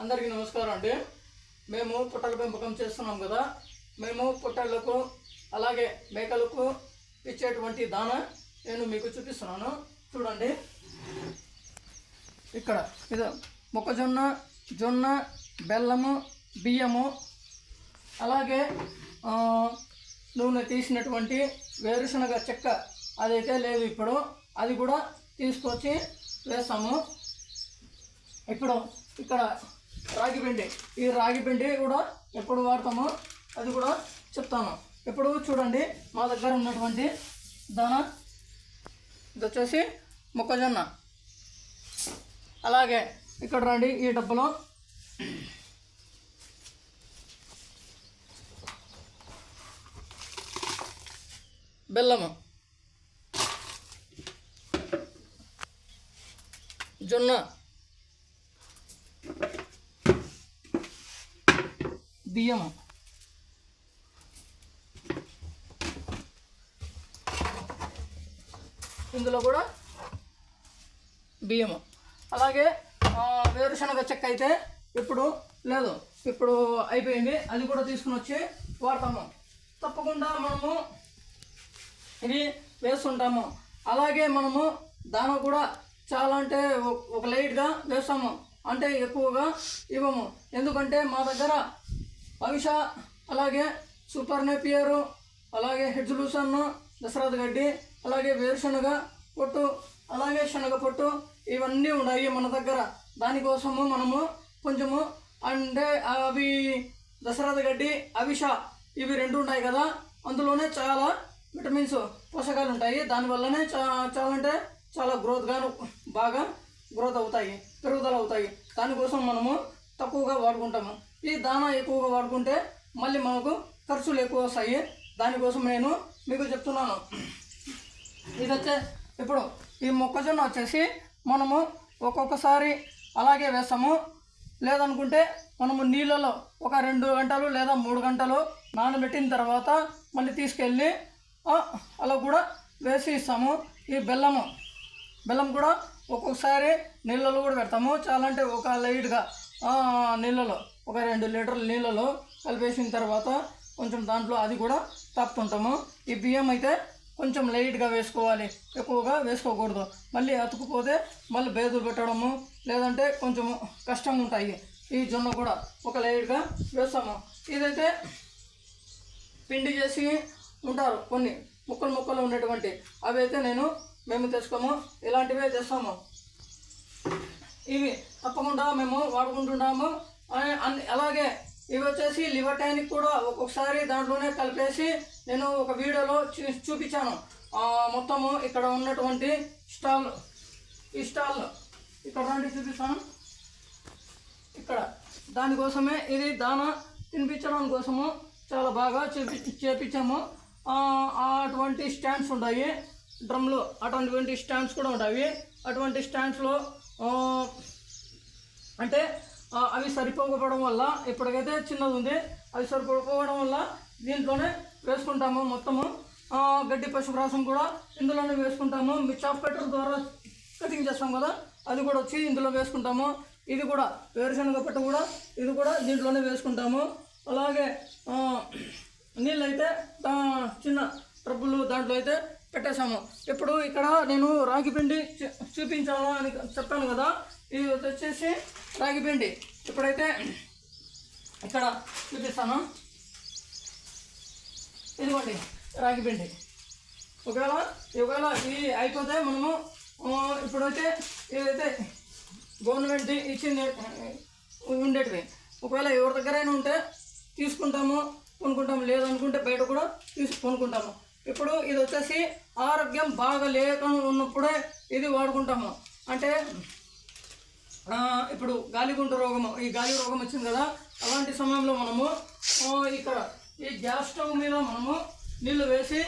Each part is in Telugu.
అందరికీ నమస్కారం అండి. మేము పుట్టల పెంపకం చేస్తున్నాం కదా. మేము పుట్టళ్ళకు అలాగే మేకలకు ఇచ్చేటువంటి దాన నేను మీకు చూపిస్తున్నాను. చూడండి. ఇక్కడ ఇది మొక్కజొన్న జొన్న బెల్లము బియ్యము అలాగే నూనె తీసినటువంటి వేరుశనగ చెక్క అదైతే లేదు ఇప్పుడు అది కూడా తీసుకొచ్చి వేస్తాము ఇప్పుడు ఇక్కడ రాగి పిండి. ఈ రాగి పిండి కూడా ఎప్పుడు వాడతామో అది కూడా చెప్తాను. ఇప్పుడు చూడండి మా దగ్గర ఉన్నటువంటి దాన ఇది వచ్చేసి మొక్కజొన్న. అలాగే ఇక్కడ రండి ఈ డబ్బులో బెల్లము. జొన్న. బియ్యము ఇందులో కూడా బియ్యము. అలాగే వేరుశనగ చెక్క అయితే ఇప్పుడు లేదు. ఇప్పుడు అయిపోయింది. అది కూడా తీసుకుని వచ్చి వాడతాము. తప్పకుండా మనము ఇది వేస్తుంటాము. అలాగే మనము దానం కూడా చాలా అంటే ఒక లైట్గా వేస్తాము. అంటే ఎక్కువగా ఇవ్వము. ఎందుకంటే మా దగ్గర అవిష అలాగే సూపర్ నెపియరు అలాగే హెడ్జులూసన్ దసరాది గడ్డి అలాగే వేరుశనగ పొట్టు అలాగే శనగ పొట్టు ఇవన్నీ ఉన్నాయి మన దగ్గర. దానికోసము మనము కొంచెము అంటే అవి దసరాది గడ్డి అవిష ఇవి రెండు ఉన్నాయి కదా. అందులోనే చాలా విటమిన్స్ పోషకాలు ఉంటాయి. దానివల్లనే చా చాలా అంటే చాలా గ్రోత్ గాను బాగా గ్రోత్ అవుతాయి పెరుగుదల అవుతాయి. దానికోసం మనము తక్కువగా వాడుకుంటాము. ఈ దానా ఎక్కువగా వాడుకుంటే మళ్ళీ మనకు ఖర్చులు ఎక్కువ వస్తాయి. దానికోసం నేను మీకు చెప్తున్నాను. ఇది వచ్చే ఇప్పుడు ఈ మొక్కజొన్న వచ్చేసి మనము ఒక్కొక్కసారి అలాగే వేస్తాము. లేదనుకుంటే మనము నీళ్ళలో ఒక రెండు గంటలు లేదా మూడు గంటలు నానబెట్టిన తర్వాత మళ్ళీ తీసుకెళ్ళి అలా కూడా వేసి ఇస్తాము. ఈ బెల్లము బెల్లం కూడా ఒక్కొక్కసారి నీళ్ళలో కూడా పెడతాము. చాలా అంటే ఒక లైట్గా నీళ్ళలో. ఒక రెండు లీటర్ల నీళ్ళలో కలిపేసిన తర్వాత కొంచెం దాంట్లో అది కూడా తాపుతుంటాము ఈ బియ్యం అయితే కొంచెం లైట్గా వేసుకోవాలి. ఎక్కువగా వేసుకోకూడదు. మళ్ళీ అతుకుపోతే మళ్ళీ బేదులు పెట్టడము లేదంటే కొంచెం కష్టంగా ఉంటాయి. ఈ జొన్న కూడా ఒక లైట్గా వేస్తాము. ఇదైతే పిండి చేసి ఉంటారు కొన్ని ముక్కలు ముక్కలు ఉండేటువంటి. అవి అయితే నేను మేము తెచ్చుకోము. ఇలాంటివే తెస్తాము. ఇవి తప్పకుండా మేము వాడుకుంటున్నాము అలాగే ఇవి వచ్చేసి లివర్ టానిక్ కూడా ఒక్కొక్కసారి దాంట్లోనే కలిపేసి నేను ఒక వీడియోలో చూ చూపించాను. మొత్తము ఇక్కడ ఉన్నటువంటి స్టాల్ ఈ స్టాల్ ఇక్కడ రండి చూపిస్తాను. ఇక్కడ దానికోసమే ఇది దాన తినిపించడం కోసము చాలా బాగా చేపి చేపించాము. అటువంటి స్టాండ్స్ ఉంటాయి. డ్రమ్లు అటువంటి స్టాండ్స్ కూడా ఉంటాయి. అటువంటి స్టాండ్స్లో అంటే అవి సరిపోకపోవడం వల్ల ఇప్పటికైతే చిన్నది ఉంది. అవి సరిపోకపోవడం వల్ల దీంట్లోనే వేసుకుంటాము మొత్తము. గడ్డి పశుగ్రాసం కూడా ఇందులోనే వేసుకుంటాము. మీ చాప్ కట్టర్ ద్వారా కటింగ్ చేస్తాం కదా అది కూడా వచ్చి ఇందులో వేసుకుంటాము. ఇది కూడా వేరుశనగ పట్టు కూడా ఇది కూడా దీంట్లోనే వేసుకుంటాము. అలాగే నీళ్ళు నీళ్ళైతే చిన్న ట్రబ్బులు దాంట్లో అయితే పెట్టేశాము. ఇప్పుడు ఇక్కడ నేను రాగి పిండి చూ- చూపించాను అని చెప్పాను కదా. ఇది వచ్చేసి రాగిపిండి ఇప్పుడైతే ఇక్కడ చూపిస్తాను. ఇదిగోండి రాగిపిండి ఒకవేళ ఒకవేళ ఈ అయిపోతే మనము ఇప్పుడైతే ఏదైతే గవర్నమెంట్ ఇచ్చింది ఉండేటివి ఒకవేళ ఎవరి దగ్గరైనా ఉంటే తీసుకుంటాము కొనుక్కుంటాము లేదనుకుంటే బయట కూడా తీసు కొనుక్కుంటాము. ఇప్పుడు ఇది వచ్చేసి ఆరోగ్యం బాగా లేకుండా ఉన్నప్పుడే ఇది వాడుకుంటాము. అంటే ఇప్పుడు గాలిగుంట రోగము ఈ గాలి రోగం వచ్చింది కదా అలాంటి సమయంలో మనము ఇక్కడ ఈ గ్యాస్ స్టవ్ మీద మనము నీళ్ళు వేసి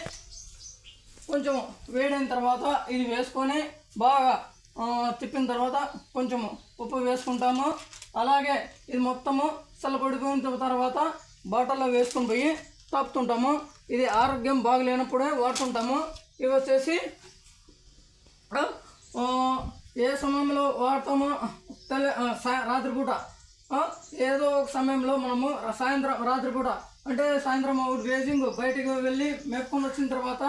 కొంచెం వేడైన తర్వాత ఇది వేసుకొని బాగా తిప్పిన తర్వాత కొంచెము ఉప్పు వేసుకుంటాము. అలాగే ఇది మొత్తము చల్లబడిపోయిన తర్వాత బాటల్లో వేసుకొని పోయి తాపుతుంటాము. ఇది ఆరోగ్యం బాగలేనప్పుడే వాడుతుంటాము. ఇవి వచ్చేసి ఏ సమయంలో వాడతామో తెలి రాత్రిపూట. ఏదో ఒక సమయంలో మనము సాయంత్రం రాత్రిపూట. అంటే సాయంత్రం అవుట్ వేజింగ్ బయటకు వెళ్ళి మేపుకొని వచ్చిన తర్వాత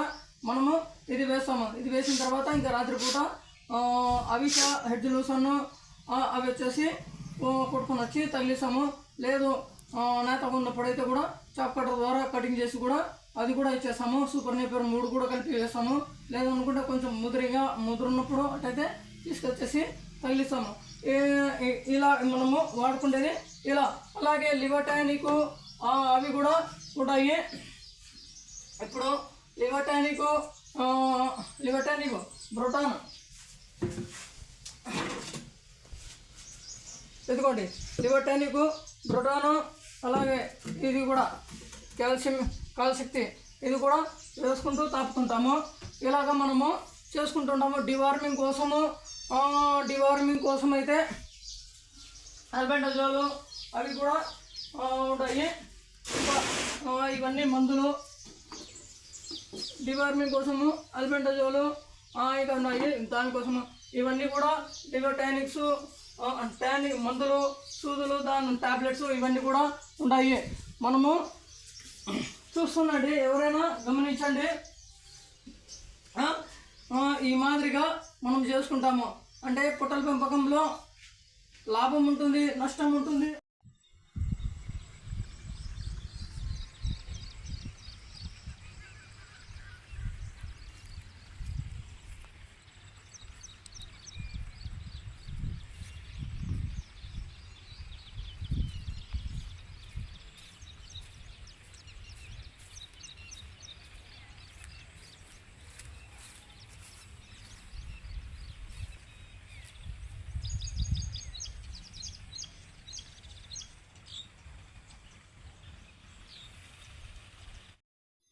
మనము ఇది వేస్తాము. ఇది వేసిన తర్వాత ఇంకా రాత్రిపూట అవిష హెడ్ లూసన్ అవి వచ్చేసి కొట్టుకొని వచ్చి తగిలిస్తాము. లేదు ఆ, నేతగా ఉన్నప్పుడైతే కూడా చాప్ కట్టర్ ద్వారా కటింగ్ చేసి కూడా అది కూడా ఇచ్చేస్తాము. సూపర్ నేపర్ మూడు కూడా కలిపి వేస్తాము. లేదనుకుంటే కొంచెం ముదిరిగా ముదురున్నప్పుడు అట్టయితే తీసుకొచ్చేసి తగిలిస్తాము. ఇలా మనము వాడుకునేది ఇలా. అలాగే లివటానిక్ అవి కూడా ఉంటాయి. ఇప్పుడు లివటానిక్ లివటానిక్ బ్రోటాన్ ఎదుకోండి లివటానిక్ బ్రోటాను అలాగే ఇది కూడా కాల్షియం కాలశక్తి ఇది కూడా వేసుకుంటూ తాపుకుంటాము. ఇలాగ మనము చేసుకుంటుంటాము. డివార్మింగ్ కోసము డివార్మింగ్ కోసం అయితే అల్బెండజోలు అవి కూడా ఉంటాయి. ఇవన్నీ మందులు. డివార్మింగ్ కోసము అల్బెండజోలు ఇక ఉన్నాయి. దానికోసము ఇవన్నీ కూడా డివోటానిక్స్ టానిక్ మందులు సూదులు దాని టాబ్లెట్స్ ఇవన్నీ కూడా ఉన్నాయి మనము చూస్తుండండి ఎవరైనా గమనించండి. ఈ మాదిరిగా మనం చేసుకుంటాము. అంటే పుట్టల పెంపకంలో లాభం ఉంటుంది నష్టం ఉంటుంది.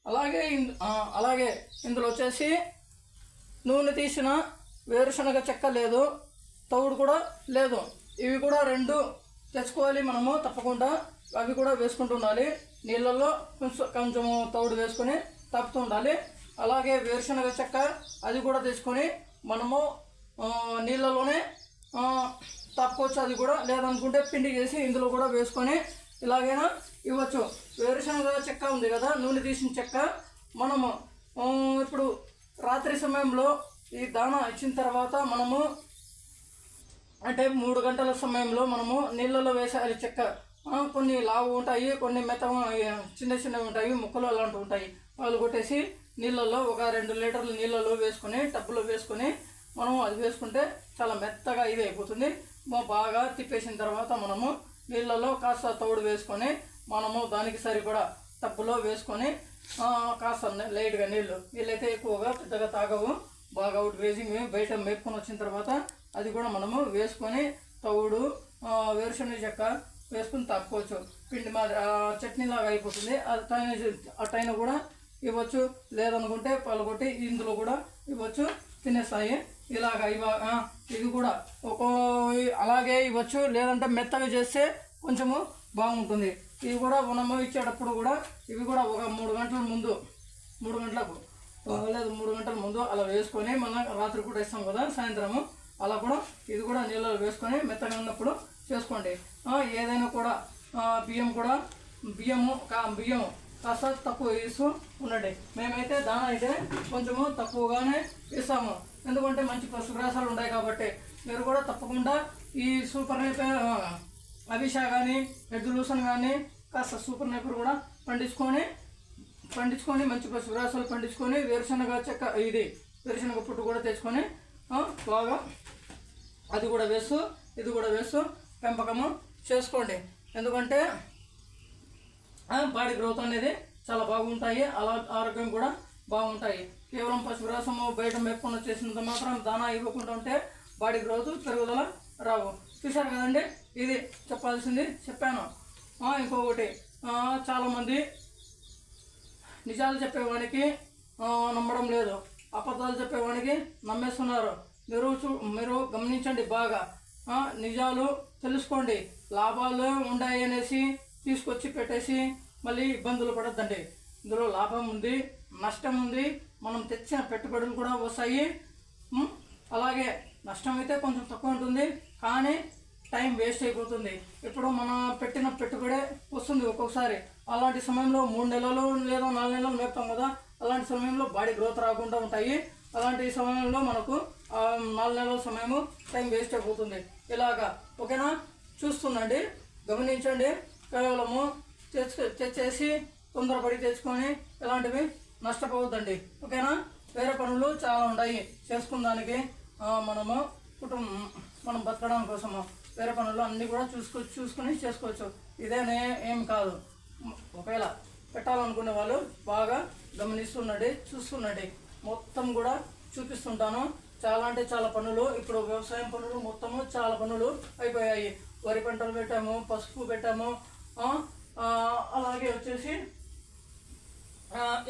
అలాగే ఇన్- అలాగే ఇందులో వచ్చేసి నూనె తీసిన వేరుశనగ చెక్క లేదు తవుడు కూడా లేదు. ఇవి కూడా రెండు తెచ్చుకోవాలి మనము తప్పకుండా. అవి కూడా వేసుకుంటూ ఉండాలి. నీళ్ళల్లో కొంచెం కొంచెము తవుడు వేసుకొని తప్పుతూ ఉండాలి. అలాగే వేరుశనగ చెక్క అది కూడా తెచ్చుకొని మనము నీళ్ళలోనే తప్పవచ్చు తప్పుకోవచ్చు అది కూడా లేదనుకుంటే పిండి చేసి ఇందులో కూడా వేసుకొని ఇలాగైనా ఇవ్వచ్చు. వేరుశనగ చెక్క ఉంది కదా నూనె తీసిన చెక్క. మనము ఇప్పుడు రాత్రి సమయంలో ఈ దాణా ఇచ్చిన తర్వాత మనము అంటే మూడు గంటల సమయంలో మనము నీళ్ళలో వేసేయాలి చెక్క. కొన్ని లావు ఉంటాయి కొన్ని మెత్త చిన్న చిన్నవి ఉంటాయి ముక్కలు అలాంటివి ఉంటాయి. వాళ్ళు కొట్టేసి నీళ్ళల్లో ఒక రెండు లీటర్ల నీళ్ళలో వేసుకొని టబ్బులో వేసుకొని మనం అది వేసుకుంటే చాలా మెత్తగా ఇది అయిపోతుంది. బాగా తిప్పేసిన తర్వాత మనము నీళ్ళలో కాస్త తౌడు వేసుకొని మనము దానికి సరిపడా టబ్బులో వేసుకొని కాస్త లైట్గా నీళ్ళు వీళ్ళైతే ఎక్కువగా పెద్దగా తాగవు. బాగా అవుట్ వేసింగ్ బయట మేపుకొని వచ్చిన తర్వాత అది కూడా మనము వేసుకొని తవుడు వేరుశనగ చెక్క వేసుకుని తప్పుకోవచ్చు పిండి మాదిరి చట్నీలాగా అయిపోతుంది. అటైన అటైన కూడా ఇవ్వచ్చు. లేదనుకుంటే పలగొట్టి ఇందులో కూడా ఇవ్వచ్చు. తినేస్తాయి ఇలాగ ఇవ ఇది కూడా ఒక్కో అలాగే ఇవ్వచ్చు. లేదంటే మెత్తగా చేస్తే కొంచెము బాగుంటుంది. ఇవి కూడా మనము ఇచ్చేటప్పుడు కూడా ఇవి కూడా ఒక మూడు గంటల ముందు మూడు గంటలకు. లేదు మూడు గంటల ముందు అలా వేసుకొని మనం రాత్రి కూడా ఇస్తాం కదా సాయంత్రము. అలా కూడా ఇది కూడా నీళ్ళలో వేసుకొని మెత్తగా ఉన్నప్పుడు చేసుకోండి. ఏదైనా కూడా బియ్యం కూడా బియ్యము కా బియ్యము కాస్త తక్కువ వేస్తూ ఉండండి. మేమైతే దాన అయితే కొంచెము తక్కువగానే ఇస్తాము ఎందుకంటే మంచి పశుగ్రాసాలు ఉన్నాయి కాబట్టి మీరు కూడా తప్పకుండా ఈ సూపర్ అభిషా కానీ ఎద్దులూసన్ కానీ కాస్త సూపర్ నైపర్ కూడా పండించుకొని పండించుకొని మంచి పశుగ్రాసాలు పండించుకొని వేరుశనగ చెక్క ఇది వేరుశనగ పుట్టు కూడా తెచ్చుకొని బాగా అది కూడా వేస్తూ ఇది కూడా వేస్తూ పెంపకము చేసుకోండి. ఎందుకంటే బాడీ గ్రోత్ అనేది చాలా బాగుంటాయి అలా ఆరోగ్యం కూడా బాగుంటాయి. కేవలం పశుగ్రాసము బయట మేపుకుండా చేసినంత మాత్రం దానా ఇవ్వకుండా ఉంటే బాడీ గ్రోత్ పెరుగుదల రావు. చూసారు కదండి? ఇది చెప్పాల్సింది చెప్పాను. ఇంకొకటి. చాలామంది నిజాలు చెప్పేవానికి నమ్మడం లేదు. అబద్ధాలు చెప్పేవానికి నమ్మేస్తున్నారు. మీరు చూ మీరు గమనించండి బాగా. నిజాలు తెలుసుకోండి. లాభాలు ఉన్నాయి అనేసి తీసుకొచ్చి పెట్టేసి మళ్ళీ ఇబ్బందులు పడద్దండి. ఇందులో లాభం ఉంది నష్టం ఉంది. మనం తెచ్చిన పెట్టుబడులు కూడా వస్తాయి. అలాగే నష్టం అయితే కొంచెం తక్కువ ఉంటుంది. కానీ టైం వేస్ట్ అయిపోతుంది. ఇప్పుడు మన పెట్టిన పెట్టుబడే వస్తుంది ఒక్కొక్కసారి. అలాంటి సమయంలో మూడు నెలలు లేదా నాలుగు నెలలు మేపుతాం కదా అలాంటి సమయంలో బాడీ గ్రోత్ రాకుండా ఉంటాయి. అలాంటి సమయంలో మనకు నాలుగు నెలల సమయము టైం వేస్ట్ అయిపోతుంది. ఇలాగా ఓకేనా? చూస్తుండండి గమనించండి కేవలము తెచ్చేసి తొందరపడి తెచ్చుకొని ఇలాంటివి నష్టపోవద్దండి. ఓకేనా? వేరే పనులు చాలా ఉన్నాయి చేసుకున్నానికి మనము కుటుంబం మనం బతకడం కోసము. వేరే పనులు అన్నీ కూడా చూసుకో చూసుకొని చేసుకోవచ్చు. ఇదేనే ఏం కాదు. ఒకవేళ పెట్టాలనుకునే వాళ్ళు బాగా గమనిస్తుండండి చూస్తుండండి మొత్తం కూడా చూపిస్తుంటాను. చాలా అంటే చాలా పనులు. ఇప్పుడు వ్యవసాయం పనులు మొత్తము చాలా పనులు అయిపోయాయి. వరి పంటలు పెట్టాము పసుపు పెట్టాము అలాగే వచ్చేసి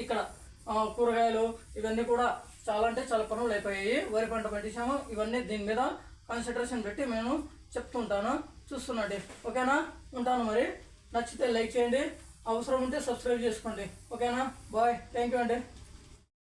ఇక్కడ కూరగాయలు ఇవన్నీ కూడా చాలా అంటే చాలా పనులు అయిపోయాయి. వరి పంట పండించాము. ఇవన్నీ దీని మీద కన్సిడరేషన్ పెట్టి నేను చెప్తుంటాను. చూస్తుండండి ఓకేనా? ఉంటాను మరి. నచ్చితే లైక్ చేయండి. అవసరం ఉంటే సబ్స్క్రైబ్ చేసుకోండి. ఓకేనా? బాయ్. థ్యాంక్ యూ అండి.